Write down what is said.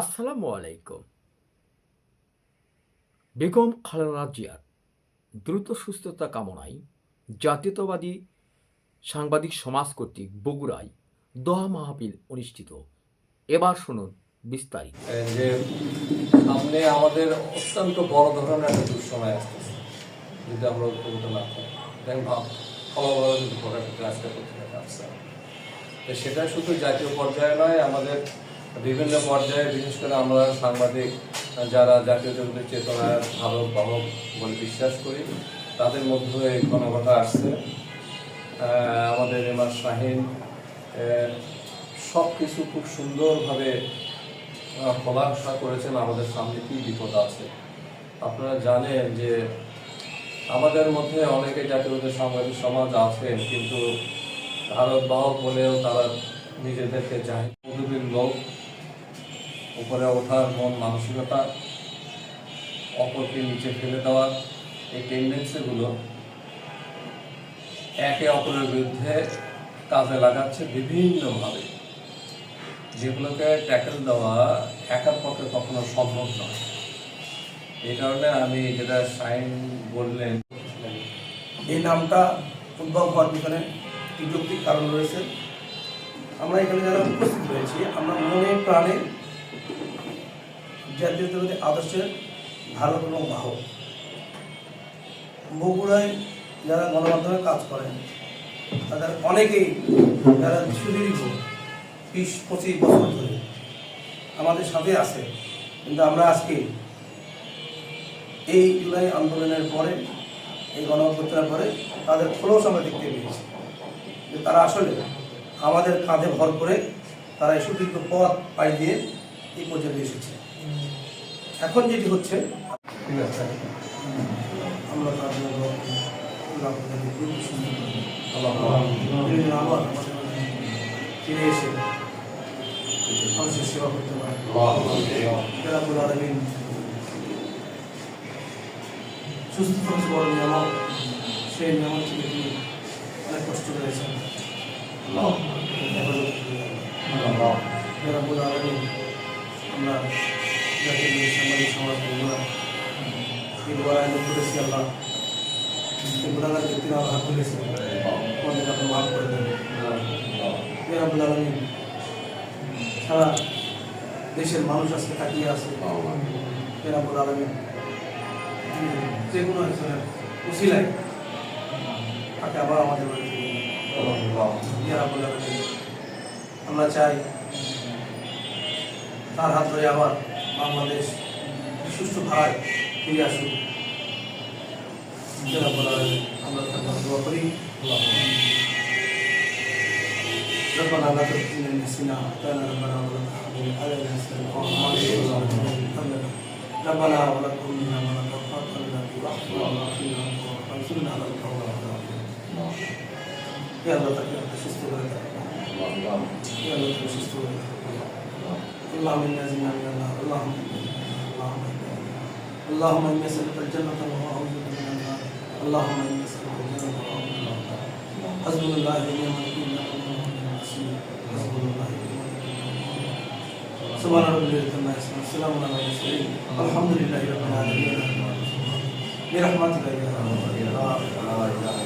আসসালামু আলাইকুম। বেগম খালেদা জিয়ার দ্রুত সুস্থতা কামনায় জাতীয়তাবাদী সাংবাদিক সমাজ কর্তৃক বগুড়ায় দোয়া মাহফিল অনুষ্ঠিত। এবার শুনুন বিস্তারিত। যে সামনে আমাদের অত্যন্ত বড় ধরনের একটা দুঃসময় আসতেছে, যদি আমরা ঐক্যবদ্ধ না দেখেন ভাব করতে সেটা শুধু জাতীয় পর্যায়ে নয়, আমাদের বিভিন্ন পর্যায়ে, বিশেষ করে আমরা সাংবাদিক, যারা জাতীয় জগতের চেতনার ধারক বাহক বলে বিশ্বাস করি, তাদের মধ্যে এই ঘনঘটা আসছে। আমাদের এমার শাহিন সব কিছু খুব সুন্দরভাবে খোলাসা করেছেন আমাদের সামনে কি বিপদ আছে। আপনারা জানেন যে আমাদের মধ্যে অনেকে জাতীয়তাবাদী সাংবাদিক সমাজ আছেন, কিন্তু ভারত বাহক বলেও তারা নিজেদেরকে চায় লোক উপরে ওঠার মন মানসিকতা, অপরকে নিচে ফেলে দেওয়ার এই টেন্ডেন্সিগুলো একে অপরের বিরুদ্ধে কাজে লাগাচ্ছে বিভিন্নভাবে। যেগুলোকে ট্যাকেল দেওয়া একার পক্ষে কখনো সম্ভব নয়। এই কারণে আমি যেটা সাইন বললেন, এই নামটা উদ্ভব হওয়ার পিছনে যৌক্তিক কারণ রয়েছে। আমরা এখানে যারা উপস্থিত রয়েছি, আমরা মনে প্রাণে জাতীয়তাবাদী আদর্শের ধারক এবং বাহক। বগুড়ায় যারা গণমাধ্যমে কাজ করেন, তাদের অনেকেই যারা সুদীর্ঘ বিশ, পঁচিশ বছর ধরে আমাদের সাথে আছে, কিন্তু আমরা আজকে এই জুলাই আন্দোলনের পরে, এই গণঅভ্যুত্থানের পরে তাদের খোলস আমরা দেখতে পেয়েছি যে তারা আসলে আমাদের কাঁধে ভর করে তারা এই সুদীর্ঘ পথ পাই দিয়ে এই পর্যন্ত এসেছে। এখন যেটি হচ্ছে আমরা আবার ফিরে এসে মানুষের সেবা করতে পারে। রাবুল আলমিন সুস্থ থাকতে বড় নিয়ামক সেই নিয়ামক থেকে তিনি অনেক কষ্ট করেছেন আলমিন আমরা জাতীয় সাংবাদিক সমাজ বন্ধুরা এই আয়োজন করেছি আল্লাহ। গুণাগার ব্যক্তিরা হাত তুলেছে আমাদের আপনি মাফ করে দেবেন রাবুল আলমিন সারা দেশের মানুষ আজকে তাকিয়ে আছে। রাবুল আলমিন যে কোনো একজনের উসিলায় তাকে আবার আমাদের বাড়ি ফিরিয়ে দেন। রাব্বুল আলামিন। আমরা চাই তার হাত ধরে আবার বাংলাদেশ সুষ্ঠু ধারায় ফিরে আসুক ইয়া রাব্বুল আলামিন। আমরা তার জন্য দোয়া করি ربنا لا تؤتنا نسينا أعطانا ربنا ولا تحمل علينا نسينا ربنا ولا تحملنا ولا تحملنا برحمة وأخينا وانصرنا على القوم الظالمين يا الله تكفي تشست ولا يا الله تشست ولا اللهم إنا زلنا من النار اللهم اللهم اللهم إني أسألك الجنة وأعوذ بك من النار. اللهم إني أسألك الجنة وأعوذ بك من النار. حسبنا الله ونعم الوكيل حسبنا الله ونعم الوكيل. سبحان ربي العزة يصفون، السلام على المرسلين. الحمد لله رب العالمين. برحمتك يا رب